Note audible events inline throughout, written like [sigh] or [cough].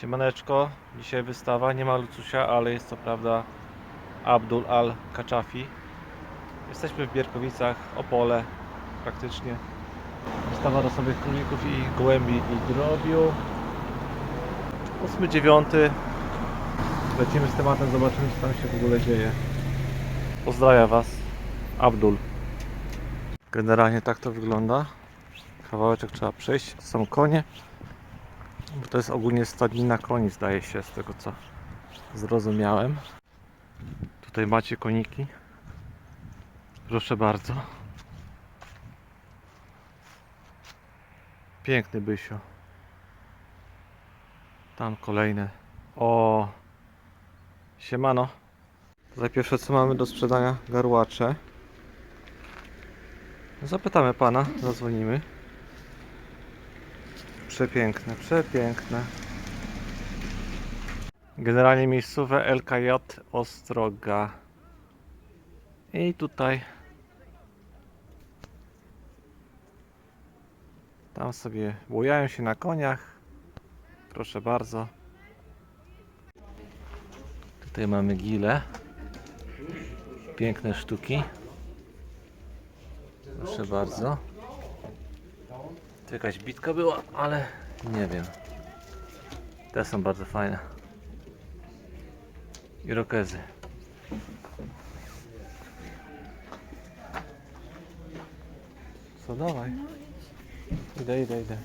Siemaneczko, dzisiaj wystawa, nie ma Lucusia, ale jest co prawda Abdul Al-Kachafi. Jesteśmy w Bierkowicach, Opole praktycznie. Wystawa losowych królików i gołębi i drobiu. 8-9. Lecimy z tematem, zobaczymy co tam się w ogóle dzieje. Pozdrawiam Was, Abdul. Generalnie tak to wygląda. Kawałeczek trzeba przejść, to są konie. Bo to jest ogólnie stadnina koni, zdaje się, z tego co zrozumiałem. Tutaj macie koniki. Proszę bardzo. Piękny bysio. Tam kolejne. O! Siemano. Za pierwsze co mamy do sprzedania? Garłacze. Zapytamy pana, zadzwonimy. Przepiękne, przepiękne. Generalnie miejscowe LKJ Ostroga. I tutaj. Tam sobie bujają się na koniach. Proszę bardzo. Tutaj mamy gile. Piękne sztuki. Proszę bardzo. Tu jakaś bitka była, ale nie wiem. Te są bardzo fajne. Irokezy. Co dawaj? Idę, idę, idę.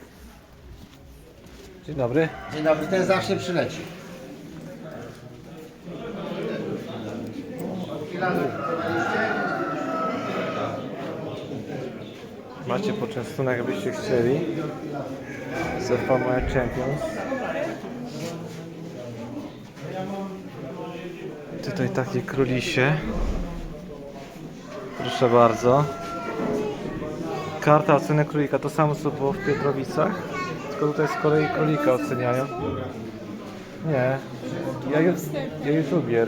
Dzień dobry. Dzień dobry, ten zawsze przyleci. Macie poczęstunek, no jakbyście chcieli. Ze Formula Champions. Tutaj takie królisie. Proszę bardzo. Karta oceny królika. To samo co było w Pietrowicach. Tylko tutaj z kolei królika oceniają. Nie. Ja już, ja.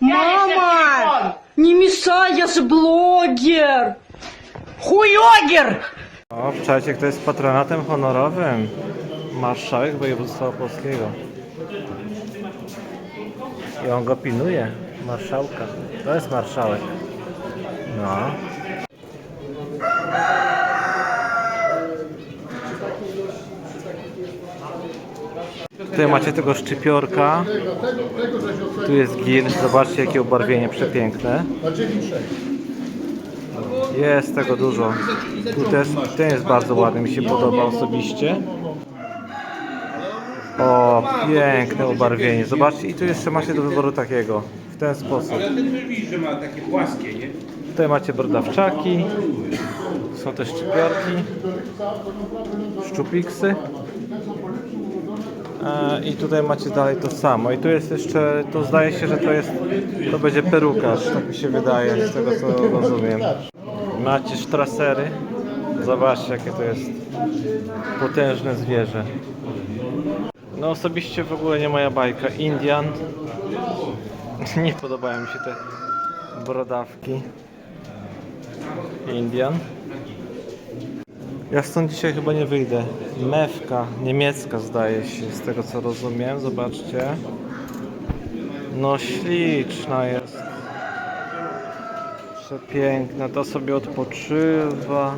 Mama! Не мешай, я же блогер! Хуёгер! O, wczorajcie, kto jest patronatem honorowym? Marszałek województwa opolskiego. I on go pilnuje. Marszałka. To jest marszałek. No. Tutaj macie tego szczypiorka. Tu jest gil. Zobaczcie jakie ubarwienie przepiękne. Jest tego dużo. Tu też, ten jest bardzo ładny, mi się podoba osobiście. O, piękne ubarwienie. Zobaczcie, i tu jeszcze macie do wyboru takiego. W ten sposób. Ale ten widzisz, że ma takie płaskie, nie? Tutaj macie brodawczaki. Są też szczypiorki. Szczupiksy. I tutaj macie dalej to samo. I tu jest jeszcze, to zdaje się, że to jest, to będzie perukarz, tak mi się wydaje, z tego co rozumiem. Macie sztrasery. Zobaczcie jakie to jest potężne zwierzę. No osobiście w ogóle nie moja bajka. Indian. [laughs] Nie podobają mi się te brodawki. Indian. Ja stąd dzisiaj chyba nie wyjdę. Mewka, niemiecka zdaje się, z tego co rozumiem. Zobaczcie. No śliczna jest. Przepiękna, to sobie odpoczywa.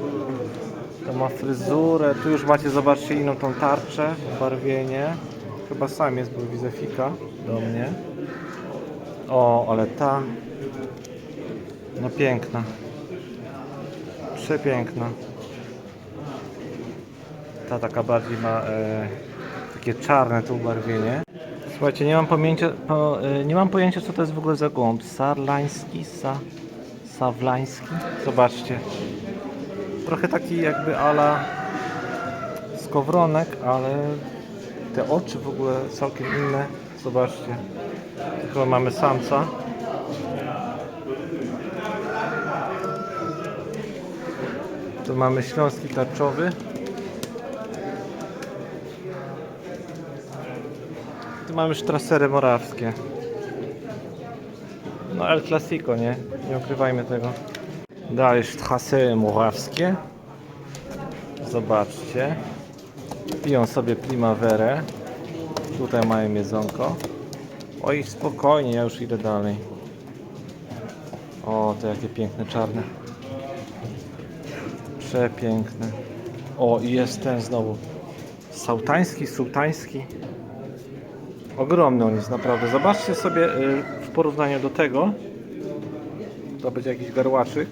To ma fryzurę. Tu już macie, zobaczcie, inną tą tarczę, barwienie. Chyba sam jest, bo widzę fika do mnie. O, ale ta. No piękna. Przepiękna. Ta taka bardziej ma e, takie czarne to ubarwienie. Słuchajcie, nie mam pojęcia, po, e, nie mam pojęcia co to jest w ogóle za gołąb. Sarlański, sa, sawlański. Zobaczcie. Trochę taki jakby ala skowronek, ale te oczy w ogóle całkiem inne. Zobaczcie. Chyba mamy samca. Tu mamy śląski tarczowy. Tu mamy sztrasery morawskie. No El Clasico, nie? Nie ukrywajmy tego. Dalej sztrasery morawskie. Zobaczcie. Piją sobie primaverę. Tutaj mają jedzonko. Oj, spokojnie, ja już idę dalej. O, to jakie piękne czarne. Przepiękne. O, i jest ten znowu. Sautański, sułtański. Ogromny on jest naprawdę. Zobaczcie sobie y, w porównaniu do tego. To będzie jakiś garłaczyk.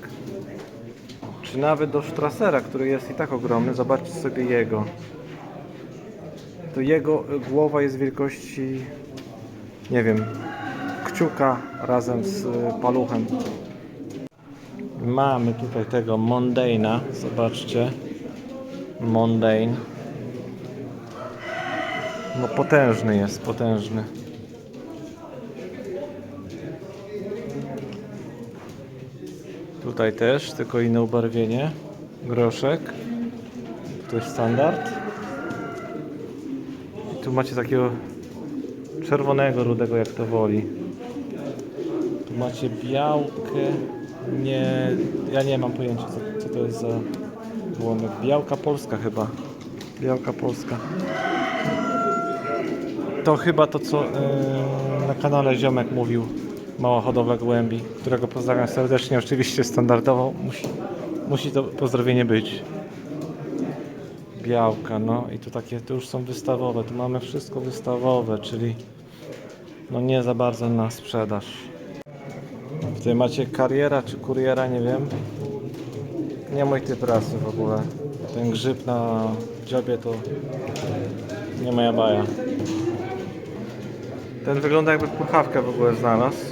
Czy nawet do Strassera, który jest i tak ogromny. Zobaczcie sobie jego. To jego y, głowa jest wielkości, nie wiem, kciuka razem z y, paluchem. Mamy tutaj tego Mondaina. Zobaczcie. Mondain. No potężny jest, potężny. Tutaj też, tylko inne ubarwienie. Groszek. To jest standard. I tu macie takiego czerwonego, rudego, jak to woli. Tu macie białkę. Nie, ja nie mam pojęcia, co, co to jest za ułomek. Białka polska chyba. Białka polska. To chyba to, co yy, na kanale Ziomek mówił. Mała hodowla gołębi, którego pozdrawiam serdecznie. Oczywiście standardowo musi, musi to pozdrowienie być. Białka, no i tu takie, to już są wystawowe. Tu mamy wszystko wystawowe, czyli no nie za bardzo na sprzedaż. Tutaj macie kariera czy kuriera, nie wiem. Nie mój typ rasy w ogóle. Ten grzyb na dziobie to nie moja baja. Ten wygląda jakby puchawkę w ogóle znalazł.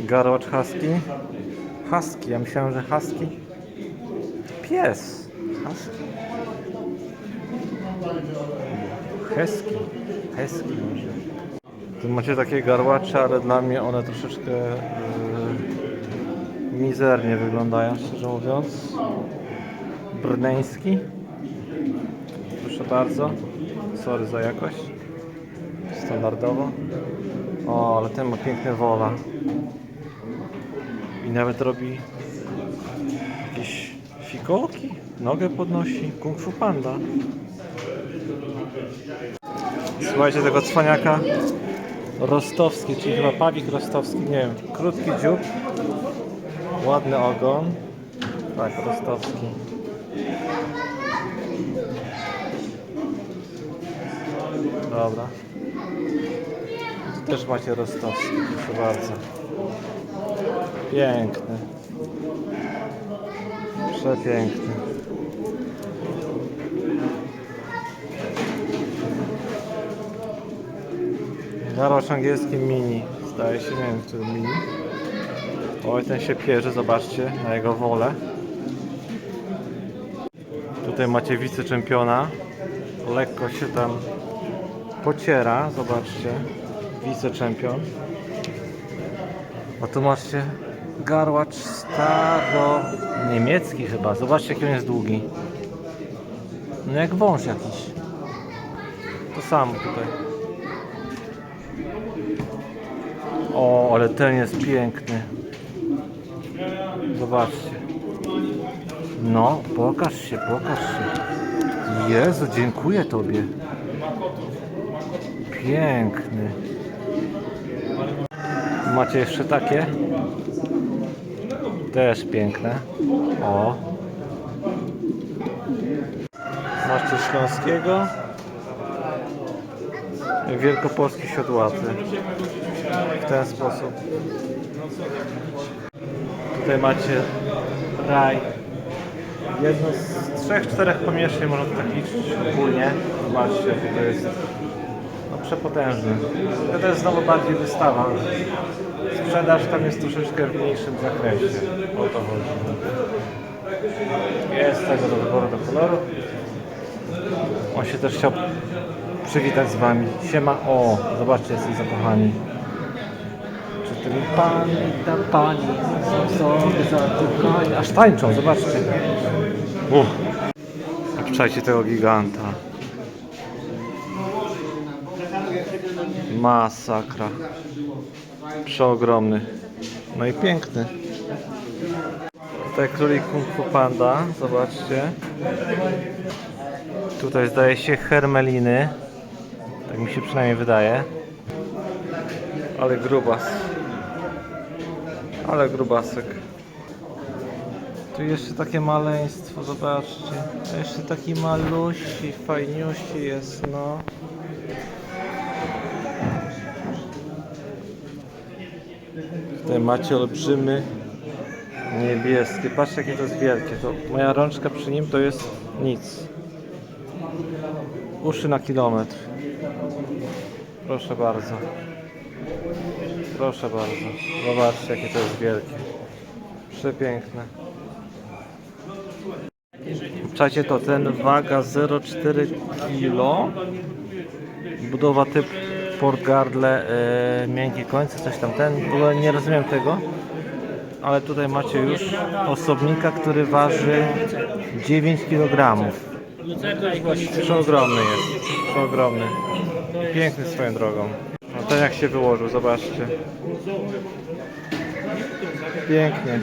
Garłacz husky. Husky, ja myślałem, że husky. Pies. Husky. Husky. Husky może. Tu macie takie garłacze, ale dla mnie one troszeczkę yy, mizernie wyglądają, szczerze mówiąc. Brneński. Proszę bardzo. Sorry za jakość. Standardowo. O, ale ten ma piękne wola. I nawet robi jakieś fikołki. Nogę podnosi. Kung Fu Panda. Słuchajcie tego cwaniaka. Rostowski, czyli chyba pawik rostowski, nie wiem. Krótki dziób. Ładny ogon. Tak, rostowski. Dobra. Też macie rostowski, proszę bardzo. Piękny. Przepiękny. Garłacz angielski mini. Zdaje się, nie wiem, czy mini. Oj, ten się pierze, zobaczcie, na jego wolę. Tutaj macie wiceczempiona. Lekko się tam pociera, zobaczcie. Wiceczempion. A tu macie garłacz staro niemiecki chyba. Zobaczcie jaki on jest długi. No jak wąż jakiś. To samo tutaj. O, ale ten jest piękny. Zobaczcie. No, pokaż się, pokaż się. Jezu, dziękuję Tobie. Piękny. Macie jeszcze takie? Też piękne. O. Macie śląskiego. Wielkopolski siodłaty. W ten sposób. Tutaj macie raj. Jedno z trzech, czterech pomieszczeń można tak liczyć ogólnie. Zobaczcie, to jest no, przepotężny. To jest znowu bardziej wystawa. Sprzedaż tam jest troszeczkę w mniejszym zakresie. O to chodzi. Jest tego do wyboru do koloru. On się też chciał przywitać z Wami. Siema, o, zobaczcie, jesteś zakochani. Czy ten pan i ta pani są sobie zakochani? Aż tańczą, zobaczcie. Uff. Tego giganta. Masakra. Przeogromny. No i piękny. Tutaj królik Kung Fu Panda, zobaczcie. Tutaj zdaje się hermeliny. Tak mi się przynajmniej wydaje. Ale grubas. Ale grubasek. Tu jeszcze takie maleństwo, zobaczcie. A Jeszcze taki malusi, fajniusi jest, no. Tutaj macie olbrzymy niebieskie. Patrzcie jakie to jest wielkie. To moja rączka przy nim to jest nic. Uszy na kilometr. Proszę bardzo. Proszę bardzo. Zobaczcie jakie to jest wielkie. Przepiękne. Czajcie to, ten waga 0,4 kg. Budowa typ Port Gardle, e, miękkie końce, coś tam ten. W ogóle nie rozumiem tego. Ale tutaj macie już osobnika, który waży 9 kg. Przeogromny jest. Przeogromny. Piękny swoją drogą. No ten jak się wyłożył, zobaczcie. Pięknie.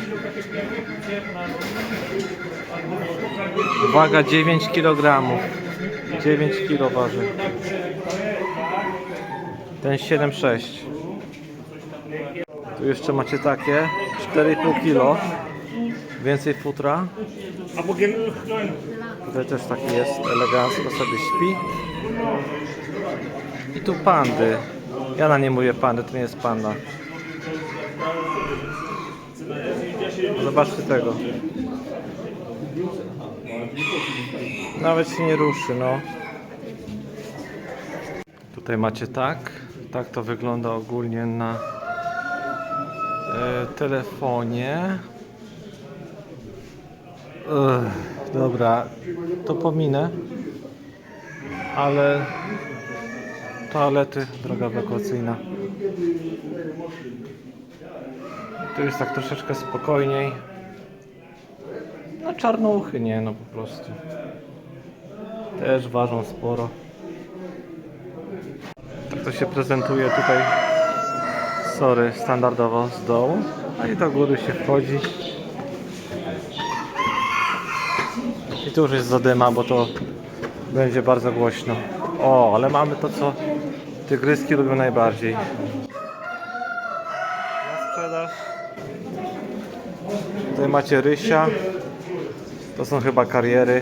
Waga 9 kg. 9 kg waży. Ten 7,6. Tu jeszcze macie takie 4,5 kg. Więcej futra. Tutaj też taki jest elegancko sobie śpi. I tu pandy. Ja na nie mówię pandy, to nie jest panda. Zobaczcie tego. Nawet się nie ruszy, no. Tutaj macie tak. Tak to wygląda ogólnie na e, telefonie. Ech, dobra, to pominę. Ale toalety, droga ewakuacyjna. Tu jest tak troszeczkę spokojniej. No czarnuchy nie, no po prostu. Też ważą sporo. To się prezentuje tutaj. Sorry, standardowo z dołu. A i do góry się wchodzi. I tu już jest zadyma, bo to będzie bardzo głośno. O, ale mamy to, co tygryski lubią najbardziej. Na sprzedaż. Tutaj macie rysia. To są chyba kariery.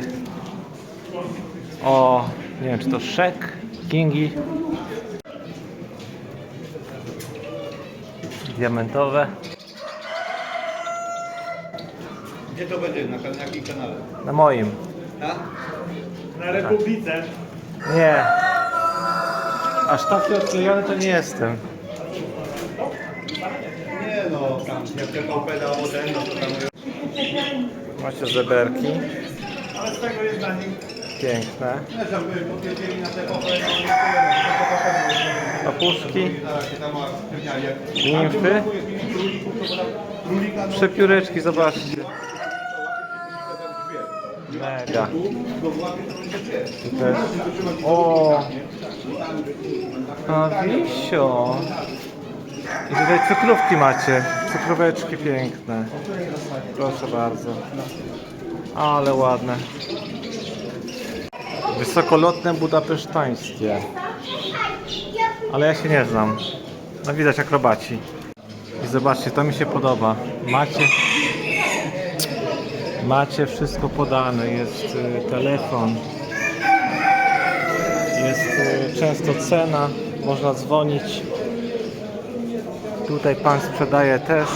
O, nie wiem czy to szek, kingi. Diamentowe. Gdzie to będzie? Na, na jakim kanale? Na moim. A? Na Republice. Nie. Aż taki odklejony to nie jestem. Nie no, tam jak tylko pedał ten, no to tam... Macie zeberki. Ale z tego jest dla nich... Piękne. Papuszki. Nimfy. Przepióreczki, zobaczcie. Mega. Też. O! A wisio. I tutaj cukrówki macie. Cukróweczki piękne. Proszę bardzo. Ale ładne. Wysokolotne budapesztańskie. Ale ja się nie znam. No widać akrobaci. I zobaczcie, to mi się podoba. Macie macie wszystko podane. Jest y, telefon. Jest y, często cena. Można dzwonić. Tutaj pan sprzedaje też.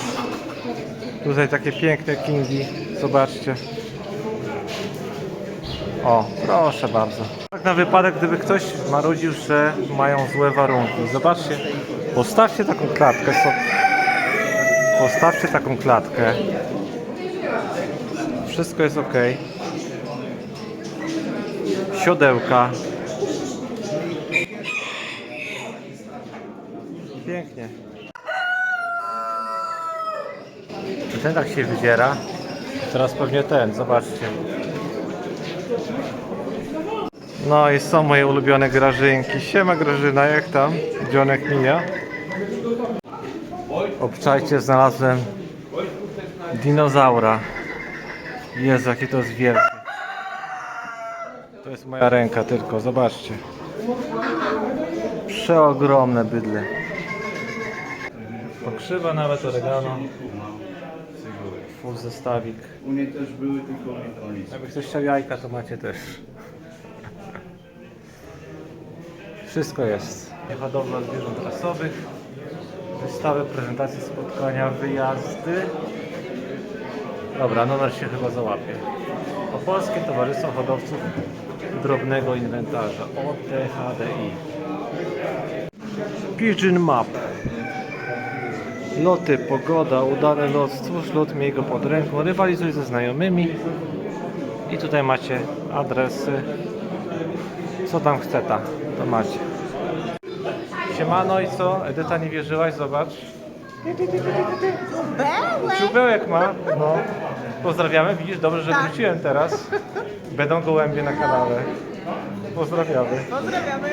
Tutaj takie piękne kingi. Zobaczcie. O, proszę bardzo. Tak na wypadek, gdyby ktoś marudził, że mają złe warunki. Zobaczcie, postawcie taką klatkę. Postawcie taką klatkę. Wszystko jest ok. Siodełka. Pięknie. I ten tak się wydziera. Teraz pewnie ten, zobaczcie. No i są moje ulubione grażynki. Siema Grażyna, jak tam? Dzionek mija. Obczajcie, znalazłem dinozaura. Jezu, jakie to jest wielkie. To jest moja ręka tylko, zobaczcie. Przeogromne bydle. Pokrzywa nawet oregano. Full zestawik. U niej też były, tylko nic. Jakby ktoś chciał jajka, to macie też. Wszystko jest. Hodowla zwierząt rasowych, wystawy, prezentacje, spotkania, wyjazdy. Dobra, numer się chyba załapie. Opolskie Towarzystwo Hodowców Drobnego Inwentarza, OTHDI. Pigeon Map. Loty, pogoda, udane lot, stwórz lot, miej go pod ręką, rywalizuj ze znajomymi. I tutaj macie adresy. Co tam chce ta, to macie. Siemano i co? Edyta nie wierzyłaś, zobacz. Czubełek ma, no. Pozdrawiamy, widzisz, dobrze, że wróciłem teraz. Będą gołębie na kanale. Pozdrawiamy. Pozdrawiamy.